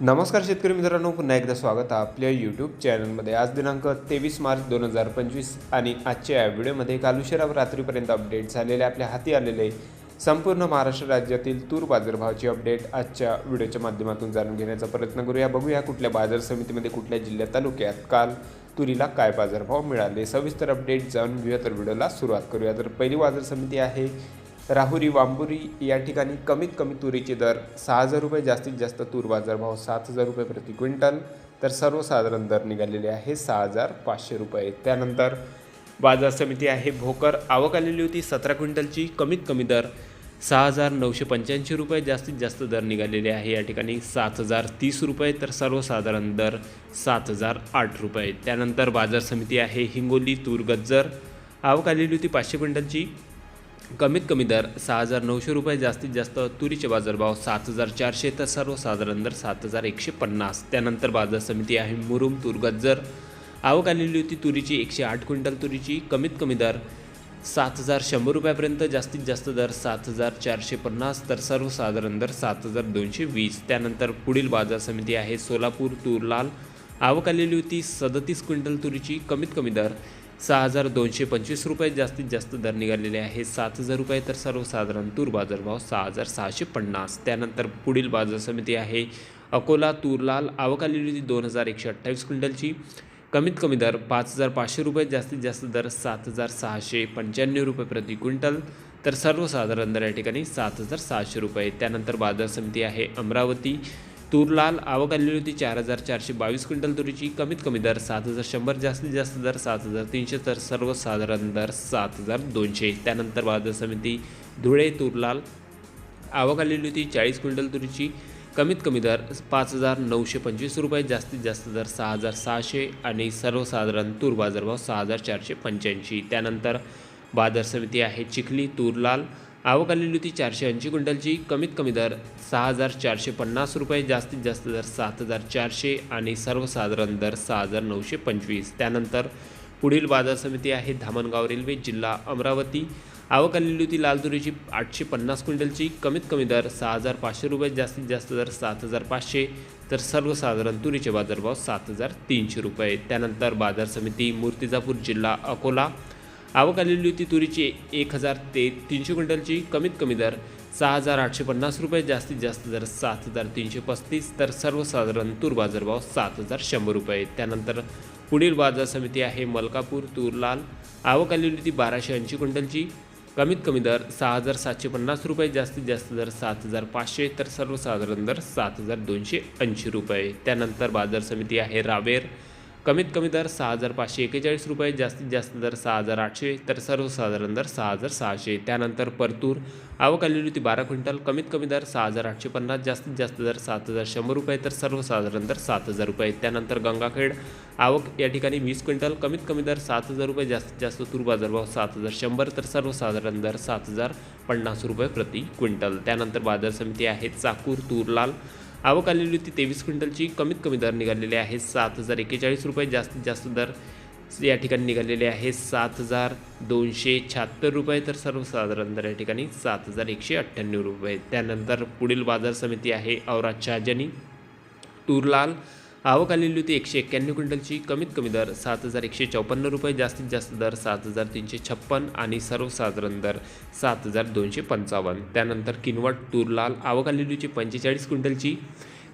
नमस्कार शेतकरी मित्रांनो पुन्हा एकदा स्वागत आहे आपल्या यूट्यूब चॅनलमध्ये आज दिनांक तेवीस मार्च दोन हजार पंचवीस आणि आजच्या या व्हिडिओमध्ये काल उशिरा रात्रीपर्यंत अपडेट झालेले आपल्या हाती आलेले संपूर्ण महाराष्ट्र राज्यातील तूर बाजारभावाची अपडेट आजच्या व्हिडिओच्या माध्यमातून जाणून घेण्याचा प्रयत्न करूया. बघूया कुठल्या बाजार समितीमध्ये कुठल्या जिल्ह्यात तालुक्यात काल तुरीला काय बाजारभाव मिळाले. सविस्तर अपडेट जाणून घेऊया तर व्हिडिओला सुरुवात करूया. तर पहिली बाजार समिती आहे राहुरी वांबुरी या ठिकाणी कमीत कमी तुरीचे दर सहा हजार रुपये जास्तीत जास्त तूर बाजारभाव सात हजार रुपये प्रति क्विंटल. तर सर्वसाधारण दर निघालेले आहे सहा हजार पाचशे रुपये. त्यानंतर बाजार समिती आहे भोकर. आवक आलेली होती सतरा क्विंटलची. कमीत कमी दर सहा हजार नऊशे पंच्याऐंशी रुपये. जास्तीत जास्त दर निघालेले आहे या ठिकाणी सात हजार तीस रुपये. तर सर्वसाधारण दर सात हजार आठ रुपये. त्यानंतर बाजार समिती आहे हिंगोली तूर गज्जर. आवक आलेली होती पाचशे क्विंटलची. कमीत कमी दर सहा हजार नऊशे रुपये जास्तीत जास्त तुरीचे बाजारभाव सात हजार चारशे तर सर्वसाधारण दर सात हजार एकशे पन्नास. त्यानंतर बाजार समिती आहे मुरुम तूर गज्जर आवक आलेली होती तुरीची एकशे आठ क्विंटल तुरीची. कमीत कमी दर सात हजार शंभर रुपयापर्यंत जास्तीत जास्त दर सात हजार चारशे पन्नास तर सर्वसाधारण दर सात हजार दोनशे वीस. त्यानंतर पुढील बाजार समिती आहे सोलापूर तूर लाल. आवक आलेली होती सदतीस क्विंटल तुरीची. कमीत कमी दर सहा हजार दोनशे पंचवीस रुपये जास्तीत जास्त दर निघालेले आहे. सात हजार रुपये तर सर्वसाधारण तूर बाजारभाव सहा हजार सहाशे पन्नास. त्यानंतर पुढील बाजार समिती आहे अकोला तूर लाल आवक आलेली होती दोन हजार एकशे अठ्ठावीस क्विंटलची. कमीत कमी दर पाच हजार पाचशे रुपये जास्तीत जास्त दर सात हजार सहाशे पंच्याण्णव रुपये प्रति क्विंटल. तर सर्वसाधारण दर या ठिकाणी सात हजार सहाशे रुपये. त्यानंतर बाजार समिती आहे अमरावती. तूर लाल आवक आलेली होती चार हजार चारशे बावीस क्विंटल तुरीची. कमीत कमी दर सात हजार शंभर जास्तीत जास्त दर सात हजार तीनशे तर सर्वसाधारण दर सात हजार दोनशे. त्यानंतर बाजार समिती धुळे तूर लाल आवक आलेली होती चाळीस क्विंटल तुरीची. कमीत कमी दर पाच हजार नऊशे पंचवीस रुपये जास्तीत जास्त दर सहा हजार सहाशे आणि सर्वसाधारण तूर बाजारभाव सहा हजार चारशे पंच्याऐंशी. त्यानंतर बाजार समिती आहे चिखली तूर लाल आवक आलेली होती चारशे ऐंशी क्विंटलची. कमीत कमी दर सहा हजार चारशे पन्नास रुपये जास्तीत जास्त दर सात हजार चारशे आणि सर्वसाधारण दर सहा हजार नऊशे पंचवीस. त्यानंतर पुढील बाजार समिती आहे धामणगाव रेल्वे जिल्हा अमरावती. आवक आलेली होती लाल तुरीची आठशे पन्नास क्विंटलची. कमीत कमी दर सहा हजार पाचशे रुपये जास्तीत जास्त दर सात हजार पाचशे. तर सर्वसाधारण तुरीचे बाजारभाव सात हजार तीनशे रुपये. त्यानंतर बाजार समिती मूर्तिजापूर जिल्हा अकोला. आवक आलेली होती तुरीची एक हजार ते तीनशे क्विंटलची. कमीत कमी दर सहा हजार आठशे पन्नास रुपये जास्तीत जास्त दर सात हजार तीनशे पस्तीस तर सर्वसाधारण तूर बाजारभाव सात हजार शंभर रुपये. त्यानंतर पुढील बाजार समिती आहे मलकापूर तूर लाल आवक आलेली होती बाराशे ऐंशी क्विंटलची. कमीत कमी दर सहा हजार सातशे पन्नास रुपये जास्तीत जास्त दर सात हजार पाचशे तर सर्वसाधारण दर सात हजार दोनशे ऐंशी रुपये. त्यानंतर बाजार समिती आहे रावेर. कमीत कमी दर सहा हजार पाचशे एकेचाळीस रुपये जास्तीत जास्त दर सहा हजार आठशे तर सर्वसाधारण दर सहा हजार सहाशे. त्यानंतर परतूर आवक आलेली होती बारा क्विंटल कमीत कमी दर सहा हजार आठशे पन्नास जास्तीत जास्त दर सात हजार शंभर रुपये तर सर्वसाधारण दर सात हजार रुपये. त्यानंतर गंगाखेड आवक या ठिकाणी वीस क्विंटल कमीत कमी दर सात हजार रुपये जास्तीत जास्त तूर बाजारभाव सात हजार शंभर तर सर्वसाधारण दर सात हजार पन्नास रुपये प्रति क्विंटल. त्यानंतर बाजार समिती आहे चाकूर तूर लाल आवक आलेली होती तेवीस क्विंटलची. कमीत कमी दर निघालेले आहे सात हजार एक्केचाळीस रुपये. जास्तीत जास्त दर या ठिकाणी निघालेले आहे सात हजार दोनशे शहात्तर रुपये. तर सर्वसाधारण दर या ठिकाणी सात हजार एकशे अठ्ठ्याण्णव रुपये. त्यानंतर पुढील बाजार समिती आहे औरात शहाजनी तूरलाल आवक आलेली होती एकशे एक्क्याण्णव क्विंटलची. कमीत कमी दर सात हजार एकशे चौपन्न रुपये जास्तीत जास्त दर सात हजार तीनशे छप्पन आणि सर्वसाधारण दर सात हजार दोनशे पंचावन्न. त्यानंतर किनवट तूरलाल आवक आलेली होती पंचेचाळीस क्विंटलची.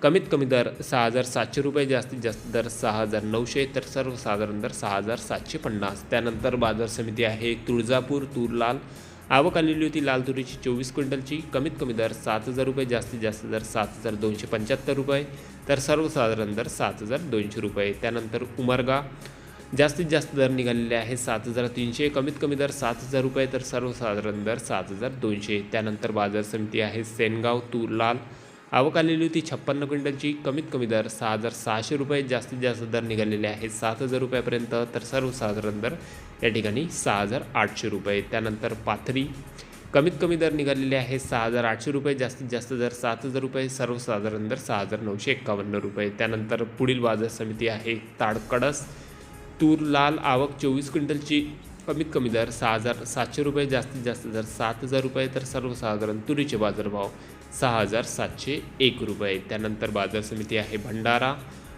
कमीत कमी दर सहा हजार सातशे रुपये जास्तीत जास्त दर सहा हजार नऊशे तर सर्वसाधारण दर सहा हजार सातशे पन्नास. त्यानंतर बाजार समिती आहे तुळजापूर तूरलाल आवक आलेली होती लाल तुरीची चोवीस क्विंटलची. कमीत कमी दर सात हजार रुपये जास्तीत जास्त दर सात हजार दोनशे पंच्याहत्तर रुपये तर सर्वसाधारण दर सात हजार दोनशे रुपये. त्यानंतर उमरगा जास्तीत जास्त दर निघालेले आहे सात हजार तीनशे कमीत कमी दर सात हजार रुपये तर सर्वसाधारण दर सात हजार दोनशे. त्यानंतर बाजार समिती आहे सेनगाव तूर लाल आवक आलेली होती. छप्पन्न क्विंटलची कमीत कमी दर सहा हजार सहाशे रुपये. जास्तीत जास्त दर निघालेले आहेत सात हजार रुपयापर्यंत. तर सर्वसाधारण दर या ठिकाणी सहा हजार आठशे रुपये. त्यानंतर पाथरी कमीत कमी दर निघालेले आहे सहा हजार आठशे रुपये. जास्तीत जास्त दर सात हजार रुपये. सर्वसाधारण दर सहा हजार नऊशे एक्कावन्न रुपये. त्यानंतर पुढील बाजार समिती आहे ताडकडस तूर लाल आवक चोवीस क्विंटलची कमीत कमी दर सहा हजार सातशे रुपये जास्तीत जास्त दर सात हजार रुपये तर सर्वसाधारण तुरीचे बाजारभाव सहा हजार सातशे एक रुपये. त्यानंतर बाजार समिती आहे भंडारा.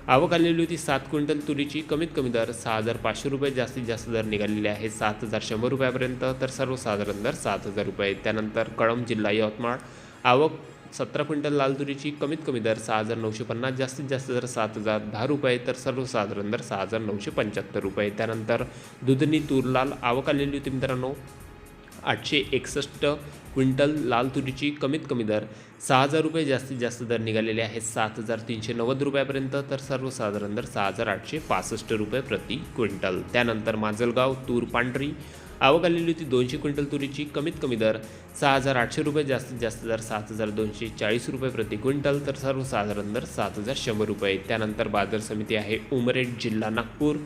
आवक आलेली होती सात क्विंटल तुरीची. कमीत कमी दर सहा हजार पाचशे रुपये जास्तीत जास्त दर निघालेले आहे सात हजार शंभर रुपयापर्यंत तर सर्वसाधारण दर सात हजार रुपये. त्यानंतर कळंब जिल्हा यवतमाळ. आवक सतरा क्विंटल लाल तुरीची कमीत कमी दर सहा हजार नऊशे पन्नास जास्तीत जास्त दर सात हजार दहा रुपये तर सर्वसाधारण दर सहा हजार नऊशे पंच्याहत्तर रुपये. त्यानंतर दुधनी तूर लाल आवक आलेली होती मित्रांनो आठशे एकसष्ट क्विंटल लाल तुरीची कमीत कमी दर सहा हजार रुपये जास्तीत जास्त दर निघालेले आहेत सात हजार तीनशे नव्वद रुपयापर्यंत तर सर्वसाधारण दर सहा हजार आठशे पासष्ट रुपये प्रति क्विंटल. त्यानंतर माजलगाव तूर पांढरी आवक आलेली होती दोनशे क्विंटल तुरीची कमीत कमी दर सहा हजार आठशे रुपये जास्तीत जास्त दर सात हजार दोनशे चाळीस रुपये प्रति क्विंटल तर सर्वसाधारण दर सात हजार शंभर रुपये. त्यानंतर बाजार समिती आहे उमरेड जिल्हा नागपूर.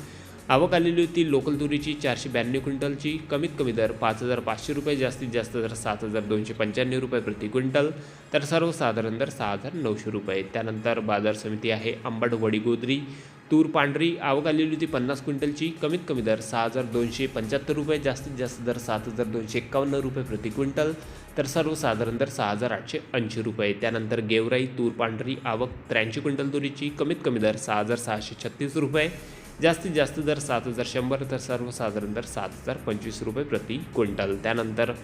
आवक आलेली होती लोकल तुरीची चारशे ब्याण्णव क्विंटलची कमीत कमी दर पाच हजार पाचशे रुपये जास्तीत जास्त दर सात हजार दोनशे पंच्याण्णव रुपये प्रति क्विंटल तर सर्वसाधारण दर सहा हजार नऊशे रुपये. त्यानंतर बाजार समिती आहे आंबट वडीगोद्री तूर पांढरी आवक आलेली होती पन्नास क्विंटलची. कमीत कमी दर सहा हजार दोनशे पंच्याहत्तर रुपये जास्तीत जास्त दर सात हजार दोनशे एक्कावन्न रुपये प्रति क्विंटल तर सर्वसाधारण दर सहा हजार आठशे ऐंशी रुपये. त्यानंतर गेवराई तूर पांढरी आवक त्र्याऐंशी क्विंटल तुरीची कमीत कमी दर सहा हजार सहाशे छत्तीस रुपये जास्तीत जास्त दर सात हजार शंभर तर सर्वसाधारण दर सात हजार पंचवीस रुपये प्रति क्विंटल. त्यानंतर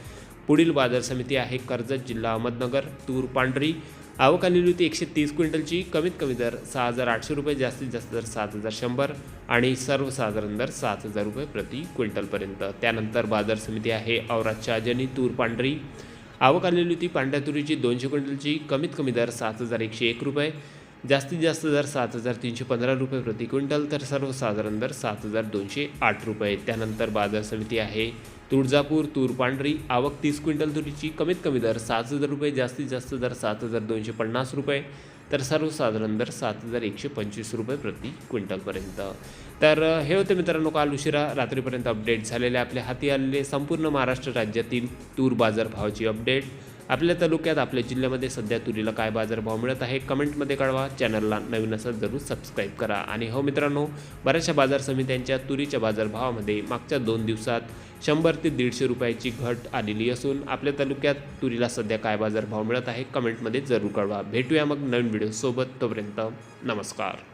पुढील बाजार समिती आहे कर्जत जिल्हा अहमदनगर तूर पांढरी आवक आलेली होती एकशे तीस क्विंटलची. कमीत कमी दर सहा हजार आठशे रुपये जास्तीत जास्त दर सात हजार शंभर आणि सर्वसाधारण दर सात हजार रुपये प्रति क्विंटलपर्यंत. त्यानंतर बाजार समिती आहे औरात शहाजनी तूर पांढरी. आवक आलेली होती पांढऱ्या तुरीची दोनशे क्विंटलची. कमीत कमी दर सात हजार एकशे एक रुपये जास्तीत जास्त दर सात हजार तीनशे पंधरा रुपये प्रति क्विंटल तर सर्वसाधारण दर सात हजार दोनशे आठ रुपये. त्यानंतर बाजार समिती आहे तुळजापूर तूर पांढरी आवक तीस क्विंटल तुरीची कमीत कमी दर सात हजार रुपये जास्तीत जास्त दर सात हजार दोनशे पन्नास रुपये तर सर्वसाधारण दर सात हजार एकशे पंचवीस रुपये प्रति क्विंटलपर्यंत. तर हे होते मित्रांनो काल उशिरा रात्रीपर्यंत अपडेट झालेले आपल्या हाती आलेले संपूर्ण महाराष्ट्र राज्यातील तूर बाजार भावाची अपडेट. आपल्या तालुक्यात आपल्या जिल्ह्यामध्ये सध्या तुरीला काय बाजारभाव मिळत आहे कमेंटमध्ये कळवा. चॅनलला नवीन असं जरूर सबस्क्राईब करा. आणि हो मित्रांनो बऱ्याचशा बाजार समित्यांच्या तुरीच्या बाजारभावामध्ये मागच्या दोन दिवसात शंभर ते दीडशे रुपयाची घट आलेली असून आपल्या तालुक्यात तुरीला सध्या काय बाजारभाव मिळत आहे कमेंटमध्ये जरूर कळवा. भेटूया मग नवीन व्हिडिओसोबत तोपर्यंत नमस्कार.